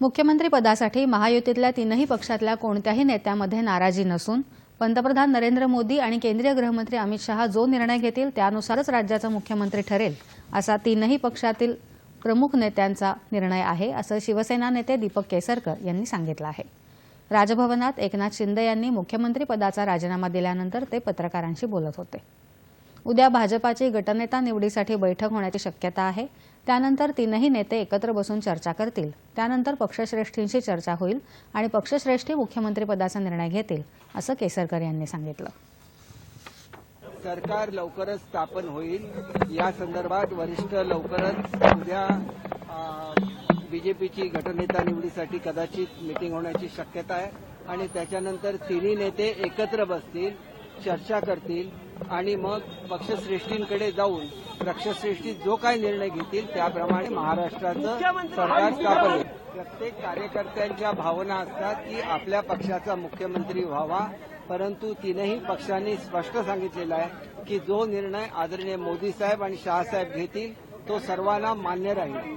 मुख्यमंत्री पदासाठी महायुतीतल्या तीनही पक्षातल्या कोणत्याही नेत्यामध्ये नाराजी नसून पंतप्रधान नरेंद्र मोदी आणि केंद्रीय गृहमंत्री अमित शहा जो निर्णय घेतील त्यानुसारच राज्याचा मुख्यमंत्री ठरेल असा तीनही पक्षातील प्रमुख नेत्यांचा निर्णय आहे असं शिवसेना नेते दीपक केसरकर यांनी सांगितलं आहे. राजभवनात एकनाथ शिंदे यांनी मुख्यमंत्री पदाचा राजीनामा दिल्यानंतर ते पत्रकारांशी बोलत होते. उद्या भाजपाची गटनेता निवडीसाठी बैठक होण्याची शक्यता आहे त्यानंतर तीनही नेते एकत्र बसून चर्चा करतील. त्यानंतर पक्षश्रेष्ठींशी चर्चा होईल आणि पक्षश्रेष्ठी मुख्यमंत्रीपदाचा निर्णय घेतील असं केसरकर यांनी सांगितलं. सरकार लवकरच स्थापन होईल. या संदर्भात वरिष्ठ लवकरच उद्या बीजेपीची गटनेता निवडीसाठी कदाचित मिटिंग होण्याची शक्यता आहे. आणि त्याच्यानंतर तिन्ही नेते एकत्र बसतील चर्चा करतील. आणि मग पक्षश्रेष्ठींकडे जाऊन पक्षश्रेष्ठी जो काय निर्णय घेतील त्याप्रमाणे महाराष्ट्राचं सरकार स्थापन प्रत्येक कार्यकर्त्यांच्या भावना असतात की आपल्या पक्षाचा मुख्यमंत्री व्हावा परंतु तीनही पक्षांनी स्पष्ट सांगितलेलं आहे की जो निर्णय आदरणीय मोदी साहेब आणि शहासाहेब घेतील तो सर्वांना मान्य राहील.